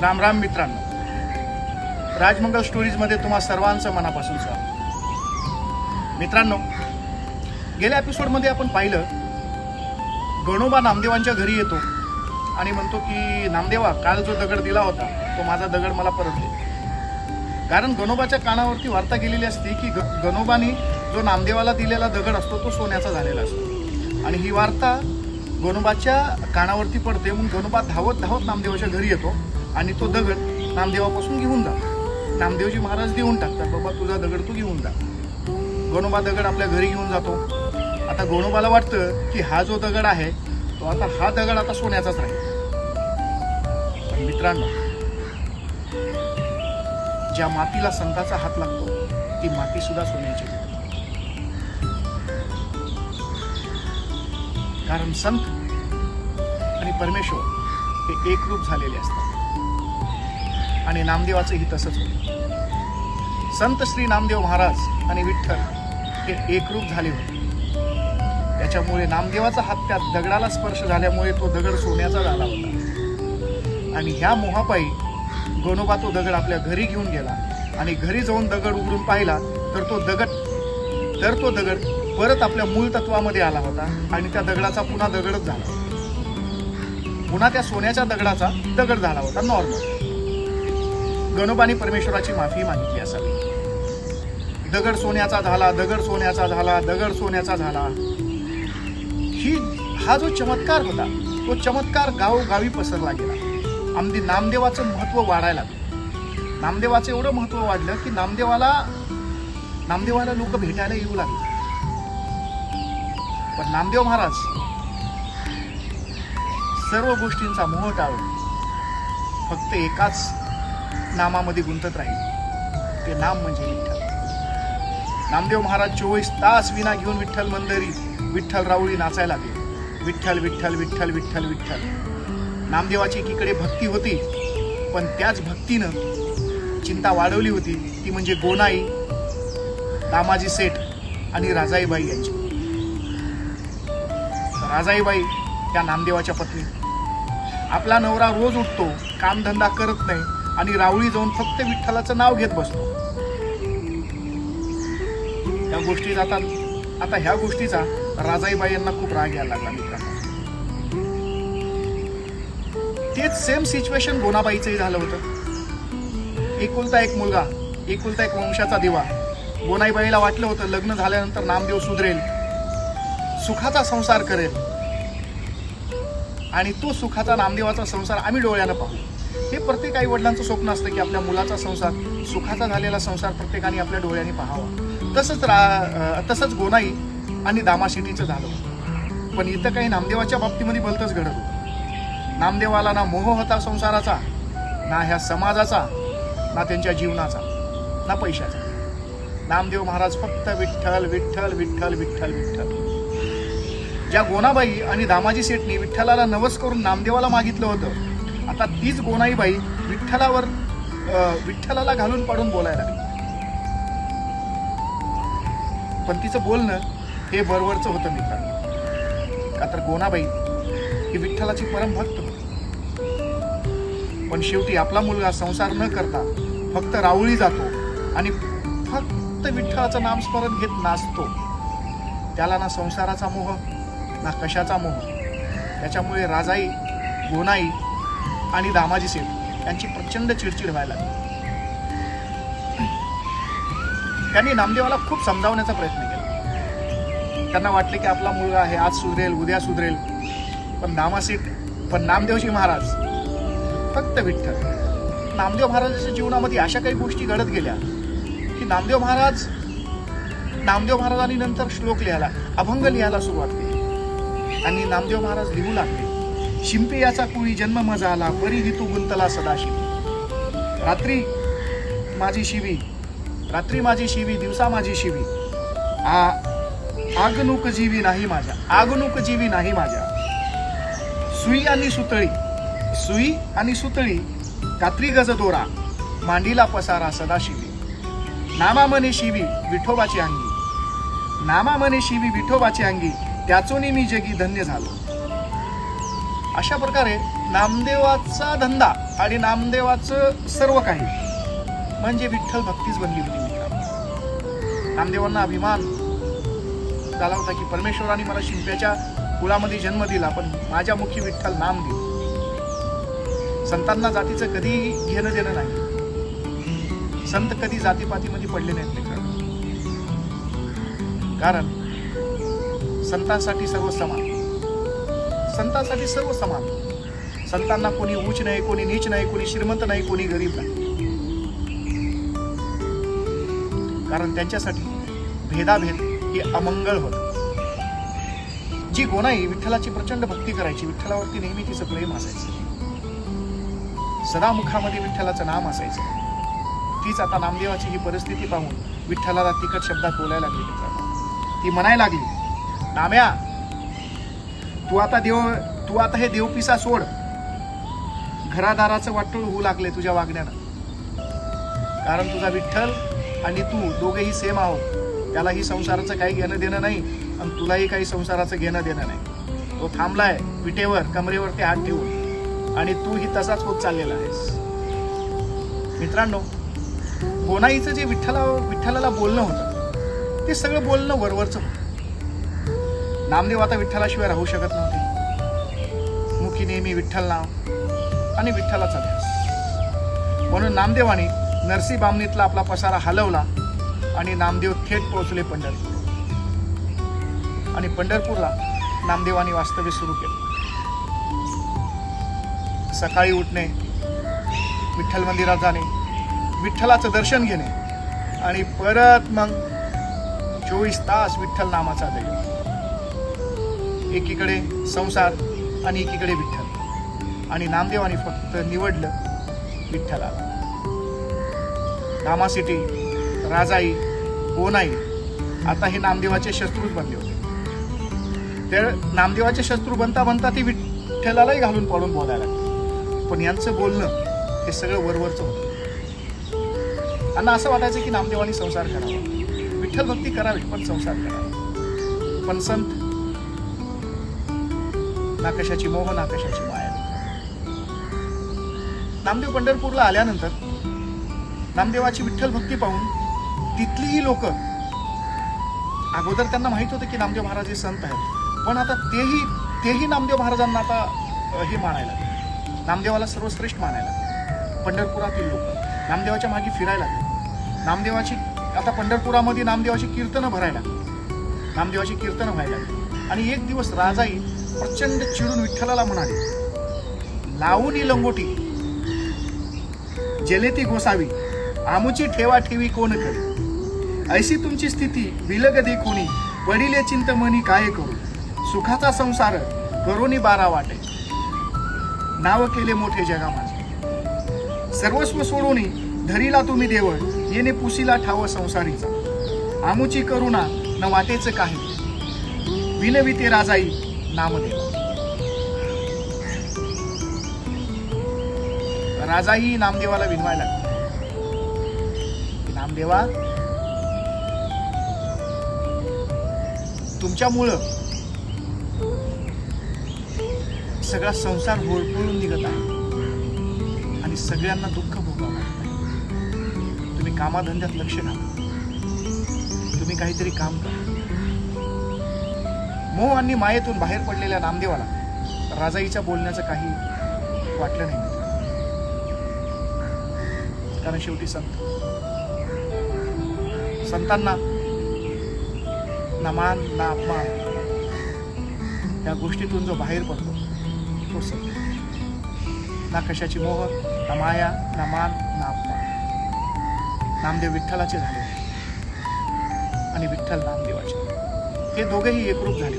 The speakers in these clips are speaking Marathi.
राम राम मित्रांनो. राजमंगल स्टोरीजमध्ये तुम्हा सर्वांचं मनापासून स्वागत. मित्रांनो गेल्या एपिसोडमध्ये आपण पाहिलं गणोबा नामदेवांच्या घरी येतो आणि म्हणतो की नामदेवा काल जो दगड दिला होता तो माझा दगड मला परत दे कारण गणोबाच्या कानावरती वार्ता गेलेली असते की ग गणोबानी जो नामदेवाला दिलेला दगड असतो तो सोन्याचा झालेला असतो. आणि ही वार्ता गणोबाच्या कानावरती पडते म्हणून गणोबा धावत धावत नामदेवाच्या घरी येतो. आणि तो दगड नामदेवापासून घेऊन जातो नामदेवजी महाराज देऊन टाकतात बाबा तुझा दगड तू घेऊन जा. गणोबा दगड आपल्या घरी घेऊन जातो. आता गणोबाला वाटतं की हा जो दगड आहे तो आता हा दगड आता सोन्याचाच राहील. पण मित्रांनो ज्या मातीला संताचा हात लागतो ती माती सुद्धा सोन्याची कारण संत आणि परमेश्वर हे एकरूप झालेले असतात. आणि नामदेवाचंही तसंच होतं. संत श्री नामदेव महाराज आणि विठ्ठल हे एकरूप झाले होते. त्याच्यामुळे नामदेवाचा हात त्या दगडाला स्पर्श झाल्यामुळे तो दगड सोन्याचा झाला होता. आणि ह्या मोहापायी गोनोबा तो दगड आपल्या घरी घेऊन गेला आणि घरी जाऊन दगड उघडून पाहिला तर तो दगड तर तो दगड परत आपल्या मूळ तत्वामध्ये आला होता आणि त्या दगडाचा पुन्हा दगडच झाला पुन्हा त्या सोन्याच्या दगडाचा दगड झाला होता नॉर्मल गणोबाने परमेश्वराची माफी मागितली असावी. दगड सोन्याचा झाला दगड सोन्याचा झाला दगड सोन्याचा झाला. ही हा जो चमत्कार होता तो चमत्कार गावोगावी पसरला गेला. अगदी नामदेवाचं महत्त्व वाढायला लागलं. नामदेवाचं एवढं महत्त्व वाढलं की नामदेवाला नामदेवाला लोक भेटायला येऊ लागले. पण नामदेव महाराज सर्व गोष्टींचा मोह टाळून फक्त एकाच नामामध्ये गुंतत राहील. ते नाम म्हणजे विठ्ठल. नामदेव महाराज चोवीस तास विना घेऊन विठ्ठल मंदरी विठ्ठल राऊळी नाचायला लागले. विठ्ठल विठ्ठल विठ्ठल विठ्ठल विठ्ठल. नामदेवाची एकीकडे भक्ती होती पण त्याच भक्तीनं चिंता वाढवली होती. ती म्हणजे गोनाई दामाजी सेठ आणि राजाईबाई यांची. राजाईबाई त्या नामदेवाच्या पत्नी. आपला नवरा रोज उठतो कामधंदा करत नाही आणि रावळी जाऊन फक्त विठ्ठलाचं नाव घेत बसतो. या गोष्टी आता आता ह्या गोष्टीचा राजाईबाई यांना खूप राग यायला लागला मित्रांनो. तेच सेम सिच्युएशन गोनाबाईचंही झालं होतं. एकुलता एक मुलगा एकुलता एक वंशाचा दिवा. गोनाईबाईला वाटलं होतं लग्न झाल्यानंतर नामदेव सुधरेल. सुखाचा संसार करेल. आणि तो सुखाचा नामदेवाचा संसार आम्ही डोळ्यानं पाहू. हे प्रत्येक आई वडिलांचं स्वप्न असतं की आपल्या मुलाचा संसार सुखाचा झालेला संसार प्रत्येकाने आपल्या डोळ्यांनी पाहावा. तसंच रा तसंच गोनाई आणि दामाशिटीचं झालं. पण इथं काही नामदेवाच्या बाबतीमध्ये भलतंच घडत होतं. नामदेवाला ना मोह होता संसाराचा ना ह्या समाजाचा ना त्यांच्या जीवनाचा ना पैशाचा. नामदेव महाराज फक्त विठ्ठल विठ्ठल विठ्ठल विठ्ठल विठ्ठल. ज्या गोनाबाई आणि दामाजी सेठनी विठ्ठलाला नवस करून नामदेवाला मागितलं होतं आता तीच गोनाईबाई विठ्ठलावर विठ्ठलाला घालून पाडून बोलायला लागली. पण तिचं बोलणं हे बरोबरचं होतं मित्रांनो. का तर गोनाबाई ही विठ्ठलाची परमभक्त होती. पण शेवटी आपला मुलगा संसार न करता फक्त राऊळी जातो आणि फक्त विठ्ठलाचं नामस्मरण घेत नाचतो. त्याला ना संसाराचा मोह ना कशाचा मोह. त्याच्यामुळे राजाई गोनाई आणि दामाजी सेठ यांची प्रचंड चिडचिड व्हायला लागली. त्यांनी नामदेवाला खूप समजावण्याचा प्रयत्न केला. त्यांना वाटले की आपला मुलगा आहे आज सुधरेल उद्या सुधरेल. पण दामासेठ पण नामदेवजी महाराज फक्त विठ्ठल. नामदेव महाराजांच्या जीवनामध्ये अशा काही गोष्टी घडत गेल्या की नामदेव महाराज नामदेव महाराजांनी नंतर श्लोक लिहायला अभंग लिहायला सुरुवात केली. आणि नामदेव महाराज लिहू लागले. शिंपे याचा कुळी जन्म मजा आला परी हितू गुंतला सदाशिव. रात्री माझी शिवी रात्री माझी शिवी दिवसा माझी शिवी. आ आगनुक जीवी नाही माझ्या आगनुक जीवी नाही माझ्या. सुई आणि सुतळी सुई आणि सुतळी कात्री गज दोरा मांडीला पसारा सदाशिवी. नामा मने शिवी विठोबाची अंगी. नामा मने शिवी विठोबाची अंगी त्याचोनी मी जगी धन्य झालो. अशा प्रकारे नामदेवाचा धंदा आणि नामदेवाचं सर्व काही म्हणजे विठ्ठल भक्तीच बनली होती मित्रांनो. नामदेवांना अभिमान झाला होता की परमेश्वराने मला शिंप्याच्या कुलामध्ये जन्म दिला पण माझ्या मुखी विठ्ठल नाम दिलं संतांना जातीचं कधी घेणं देणं नाही. संत कधी जातीपातीमध्ये पडले नाहीत मित्रांनो. कारण संतांसाठी सर्व समान संतांसाठी सर्व समान. संतांना कोणी उच्च नाही कोणी नीच नाही कोणी श्रीमंत नाही कोणी गरीब नाही. कारण त्यांच्यासाठी भेदाभेद हे अमंगळ होत. जी गोनाई विठ्ठलाची प्रचंड भक्ती करायची विठ्ठलावरती नेहमी तिचं प्रेम असायचं. सदा मुखामध्ये विठ्ठलाचं नाम असायचं. तीच आता नामदेवाची ही परिस्थिती पाहून विठ्ठलाला तिखट शब्दात बोलायला लागली. ती म्हणायला लागली नाम्या तू आता देव तू आता हे देवपिसा सोड. घरादाराचं वाटोळ होऊ लागले तुझ्या वागण्यानं. कारण तुझा विठ्ठल आणि तू दोघेही सेम आहोत. त्यालाही संसाराचं काही घेणं देणं नाही आणि तुलाही काही संसाराचं घेणं देणं नाही. तो थांबलाय विटेवर कमरेवरती हात ठेवून. आणि तूही तसाच होत चाललेला आहेस. मित्रांनो कोणाईचं जे विठ्ठला विठ्ठलाला बोलणं होतं ते सगळं बोलणं वरवरचं होतं. नामदेव आता विठ्ठलाशिवाय राहू शकत नव्हते. मुखी नेहमी विठ्ठल नाव आणि विठ्ठलाचा ध्यास म्हणून नामदेवाने नरसी बामणीतला आपला पसारा हलवला आणि नामदेव थेट पोहोचले पंढरपूर. आणि पंढरपूरला नामदेवाने वास्तव्य सुरू केलं. सकाळी उठणे विठ्ठल मंदिरात जाणे विठ्ठलाचं दर्शन घेणे आणि परत मग चोवीस तास विठ्ठल नामाचा दैव एकीकडे संसार आणि एकीकडे विठ्ठल. आणि नामदेवानी फक्त निवडलं विठ्ठलाला. रामासिटी राजाई गोनाई आता हे नामदेवाचे शत्रूच बनले होते. तर नामदेवाचे शत्रू बनता बनता ते विठ्ठलालाही घालून पाडून बोलायला लागले. पण यांचं बोलणं हे सगळं वरवरचं होतं. त्यांना असं वाटायचं की नामदेवानी संसार करावा. विठ्ठल भक्ती करावी पण संसार करावा. पण संत ना कशाची मोह ना कशाची माया. नामदेव पंढरपूरला आल्यानंतर नामदेवाची विठ्ठल भक्ती पाहून तिथलीही लोक अगोदर त्यांना माहीत होतं की नामदेव महाराज हे संत आहेत पण आता तेही तेही नामदेव महाराजांना आता हे मानायला नामदेवाला सर्वश्रेष्ठ मानायला पंढरपुरातील लोक नामदेवाच्या मागे फिरायला लागले. नामदेवाची आता पंढरपुरामध्ये नामदेवाची कीर्तनं भरायला नामदेवाची कीर्तनं व्हायला आणि एक दिवस राजाई प्रचंड चिडून विठ्ठलाला म्हणाले लावून लंगोटी. जलेती गोसावी आमुची ठेवा ठेवी कोण करी? ऐशी तुमची स्थिती विलगदे कोणी? वडिले चिंतमनी काय करू? सुखाचा संसार करोनी बारा वाटे. नाव केले मोठे जगा माझे सर्वस्व सोडून धरीला तुम्ही देव येणे पुसीला ठाव संसारीचा. आमुची करुणा न वाटेच काही. विनविते राजाई नामदेव राजाही नामदेवाला विनवायला लागला. नामदेवा तुमच्यामुळं सगळा संसार होळपळून निघत आहे आणि सगळ्यांना दुःख भोगावं तुम्ही कामाधंद्यात लक्ष घाला. तुम्ही काहीतरी काम करा. मोह आणि मायेतून बाहेर पडलेल्या नामदेवाला राजाईच्या बोलण्याचं काही वाटलं नाही. कारण शेवटी संत. संतांना ना मान ना अपमान या गोष्टीतून जो बाहेर पडतो तो संत. ना कशाची मोह ना माया ना मान ना अपमान. नामदेव विठ्ठलाचे झाले. आणि विठ्ठल नामदेवाचे. हे दोघेही एकरूप झाले.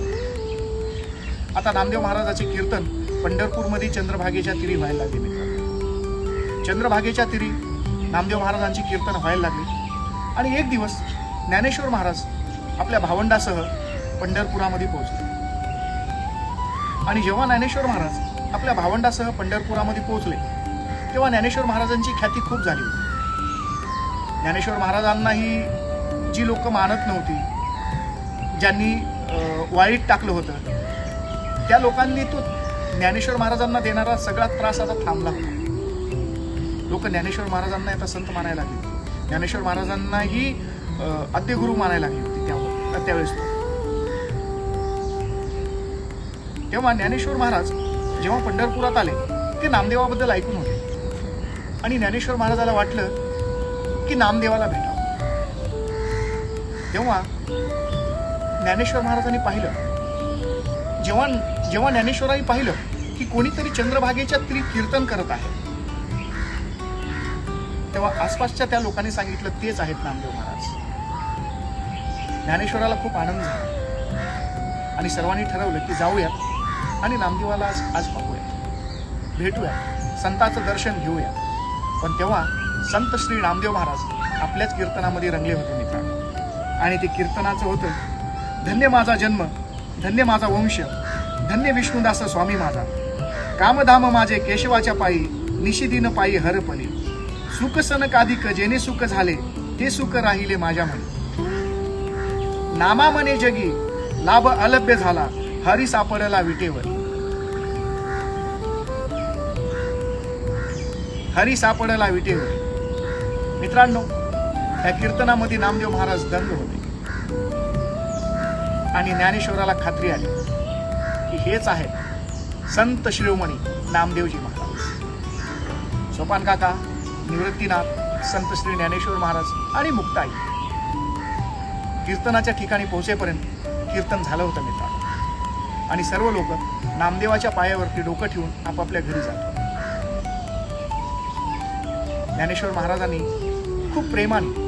आता नामदेव महाराजाचे कीर्तन पंढरपूरमध्ये चंद्रभागेच्या तिरी व्हायला लागले मित्रांनो. चंद्रभागेच्या तिरी नामदेव महाराजांची कीर्तन व्हायला लागली. आणि एक दिवस ज्ञानेश्वर महाराज आपल्या भावंडासह पंढरपुरामध्ये पोहोचले. आणि जेव्हा ज्ञानेश्वर महाराज आपल्या भावंडासह पंढरपुरामध्ये पोहोचले तेव्हा ज्ञानेश्वर महाराजांची ख्याती खूप झाली होती. ज्ञानेश्वर महाराजांनाही जी लोक मानत नव्हती ज्यांनी वाईट टाकलं होतं त्या लोकांनी तो ज्ञानेश्वर महाराजांना देणारा सगळा त्रास आता थांबला होता. लोक ज्ञानेश्वर महाराजांना आता संत मानायला लागले. ज्ञानेश्वर महाराजांनाही अं, आद्यगुरु मानायला लागले होते त्यावर त्यावेळेस. तेव्हा ज्ञानेश्वर महाराज जेव्हा पंढरपुरात आले ते नामदेवाबद्दल ऐकून होते. आणि ज्ञानेश्वर महाराजाला वाटलं की नामदेवाला भेटावं. तेव्हा ज्ञानेश्वर महाराजांनी पाहिलं. जेव्हा जेव्हा ज्ञानेश्वरांनी पाहिलं की कोणीतरी चंद्रभागेच्या त्री कीर्तन करत आहे तेव्हा आसपासच्या त्या लोकांनी सांगितलं तेच आहेत नामदेव महाराज. ज्ञानेश्वराला खूप आनंद झाला. आणि सर्वांनी ठरवलं की जाऊयात आणि नामदेवाला आज आज पाहूया. भेटूया. संताचं दर्शन घेऊया. पण तेव्हा संत श्री नामदेव महाराज आपल्याच कीर्तनामध्ये रंगले होते मित्रांनो. आणि ते कीर्तनाचं होतं धन्य माझा जन्म धन्य माझा वंश धन्य विष्णुदास स्वामी माझा. कामधाम माझे केशवाच्या पायी निशिदिन पायी हरपले. सुख सनकाधिक जेने सुख झाले ते सुख राहिले माझ्या मनी नामा मने जगी लाभ अलभ्य झाला हरी सापडला विटेवर. हरी सापडला विटेवर. मित्रांनो या कीर्तनामध्ये नामदेव महाराज दंग होते. आणि ज्ञानेश्वराला खात्री आली की हेच आहे संत शिरोमणी नामदेवजी महाराज. सोपान काका निवृत्तीनाथ संत श्री ज्ञानेश्वर महाराज आणि मुक्ताई. कीर्तनाच्या ठिकाणी पोहोचेपर्यंत कीर्तन झालं होतं मित्रांनो. आणि सर्व लोक नामदेवाच्या पायावरती डोकं ठेवून आपापल्या घरी जातो ज्ञानेश्वर महाराजांनी खूप प्रेमाने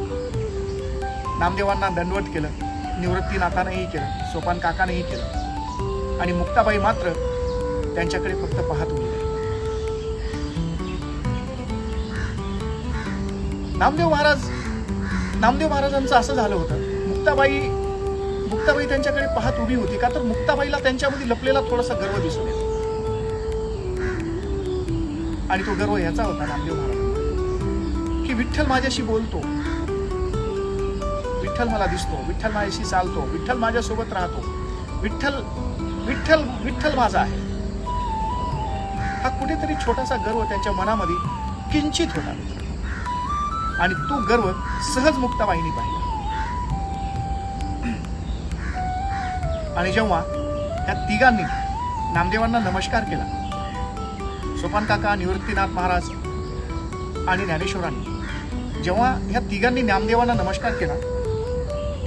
नामदेवांना दंडवत केलं. निवृत्तीनाथानंही केलं सोपान काकानेही केलं. आणि मुक्ताबाई मात्र त्यांच्याकडे फक्त पाहत होती नामदेव महाराज नामदेव महाराजांचं असं झालं होतं मुक्ताबाई मुक्ताबाई त्यांच्याकडे पाहत उभी होती का? तर मुक्ताबाईला त्यांच्यामध्ये लपलेला थोडासा गर्व दिसून येतो. आणि तो गर्व याचा होता नामदेव महाराज की विठ्ठल माझ्याशी बोलतो. विठ्ठल मला दिसतो विठ्ठल माझ्याशी चालतो विठ्ठल माझ्यासोबत राहतो. विठ्ठल विठ्ठल विठ्ठल माझा आहे. हा कुठेतरी छोटासा गर्व त्याच्या मनामध्ये किंचित होता. आणि तो गर्व सहज मुक्ताबाईंनी पाहिला. आणि जेव्हा त्या तिघांनी नामदेवांना नमस्कार केला सोपान काका निवृत्तीनाथ महाराज आणि ज्ञानेश्वरांनी जेव्हा ह्या तिघांनी नामदेवांना नमस्कार केला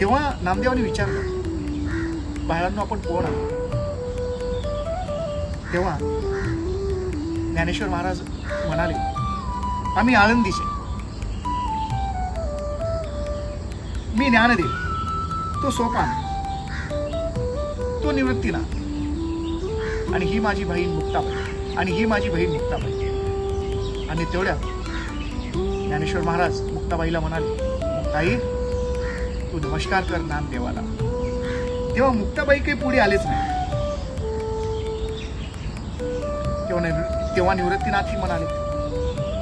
तेव्हा नामदेवाने विचारलं बाळांनो आपण कोण आहोत? तेव्हा ज्ञानेश्वर महाराज म्हणाले आम्ही आळंदीचे. मी ज्ञानदेव तो सोपान तो निवृत्तीला आणि ही माझी बहीण मुक्ताबाई आणि ही माझी बहीण मुक्ताबाई आणि तेवढ्या ज्ञानेश्वर महाराज मुक्ताबाईला म्हणाले मुक्ताई तू नमस्कार कर नामदेवाला तेव्हा मुक्ताबाई काही पुढे आलेच नाही. तेव्हा निवृ- तेव्हा निवृत्तीनाथही म्हणाले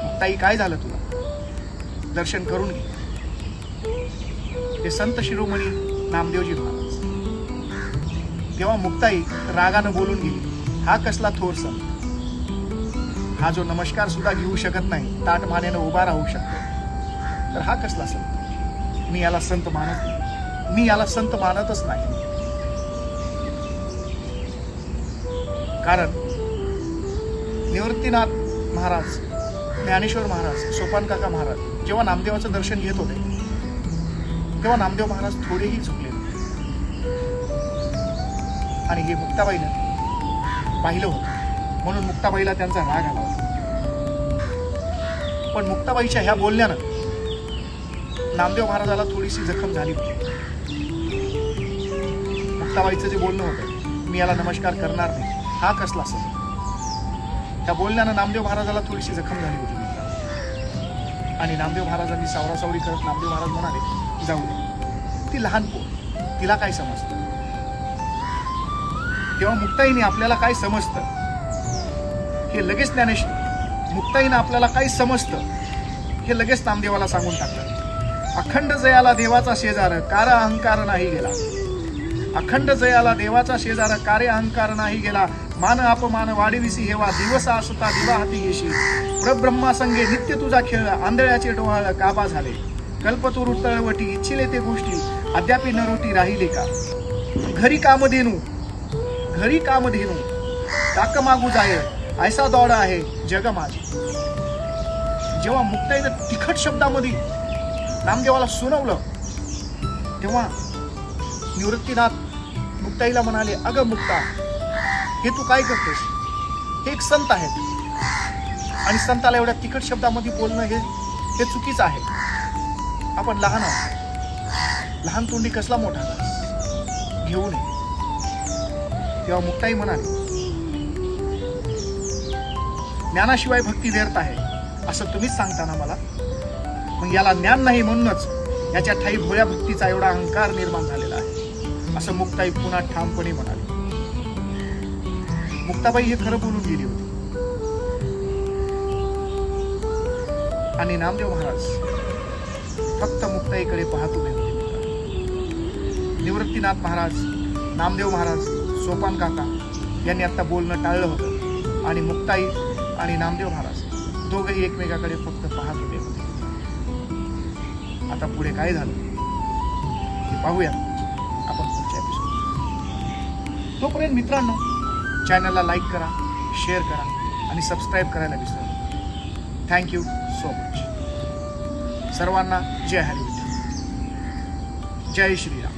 मुक्ताई काय झालं तुला? दर्शन करून घे. ते संत शिरोमणी नामदेवजी महाराज तेव्हा मुक्ताई रागानं बोलून गेली हा कसला थोर संत. हा जो नमस्कार सुद्धा घेऊ शकत नाही ताट मानेनं उभा राहू शकतो. तर हा कसला संत? मी याला संत मानत नाही. मी याला संत मानतच नाही. कारण निवृत्तीनाथ महाराज ज्ञानेश्वर महाराज सोपान काका महाराज जेव्हा नामदेवाचं दर्शन घेत होते तेव्हा नामदेव महाराज थोडेही झुकले होते आणि हे मुक्ताबाईनं पाहिलं होतं. म्हणून मुक्ताबाईला त्यांचा राग आला होता. पण मुक्ताबाईच्या ह्या बोलण्यानं नामदेव महाराजाला थोडीशी जखम झाली होती. मुक्ताबाईचं जे बोलणं होतं मी याला नमस्कार करणार नाही. हा कसला सण? त्या बोलण्यानं नामदेव महाराजाला थोडीशी जखम झाली होती. आणि नामदेव महाराजांनी सावरासावरी करत नामदेव महाराज म्हणाले जाऊ दे. ती लहान पोर तिला काय समजतं? तेव्हा मुक्ताईने आपल्याला काय समजतं? हे लगेच ज्ञानेश मुक्ताईनं आपल्याला काय समजतं? हे लगेच नामदेवाला सांगून टाकलं अखंड जयाला देवाचा शेजार कार अहंकार नाही गेला. अखंड जयाला देवाचा शेजार कार्य अहंकार नाही गेला. मान अपमान वाढविसी हेवा दिवस असता दिवा हाती येशी. प्रब्रह्मा संगे नित्य तुझा खेळ आंधळ्याचे डोहाळ काबा झाले. कल्पतूर तळवटी इच्छिले ते गोष्टी. अद्यापी नरोटी राहिले का? घरी कामधेनू घरी कामधेनू टाक मागू जाय. ऐसा दौड आहे जग माझे. जेव्हा मुक्ताईनं तिखट शब्दामध्ये नामदेवाला सुनवलं. तेव्हा निवृत्तीनाथ मुक्ताईला म्हणाले अगं मुक्ता हे तू काय करतोस? हे एक संत आहेत. आणि संताला एवढ्या तिखट शब्दामध्ये बोलणं हे हे चुकीचं आहे. आपण लहान आहोत. लहान तोंडी कसला मोठा घास घेऊ नये. तेव्हा मुक्ताई म्हणाली ज्ञानाशिवाय भक्ती व्यर्थ आहे असं तुम्हीच सांगताना मला? मग याला ज्ञान नाही म्हणूनच याच्या ठाई भोळ्या भक्तीचा एवढा अहंकार निर्माण झालेला आहे. असं मुक्ताई पुन्हा ठामपणे म्हणाली. मुक्ताबाई हे खरं बोलून गेली होती. आणि नामदेव महाराज फक्त मुक्ताईकडे पाहत उभे होते. निवृत्तीनाथ महाराज नामदेव महाराज सोपान काका यांनी आता बोलणं टाळलं होतं. आणि मुक्ताई आणि नामदेव महाराज दोघंही एकमेकाकडे फक्त पाहत होते. आता पुढे काय झालं ते पाहूया. आपण पुढच्या एपिसोड तोपर्यंत मित्रांनो चॅनलला लाईक करा शेअर करा आणि सबस्क्राईब करायला विसरू नका. थँक्यू सो मच सर्वांना जय हरी जय श्रीराम.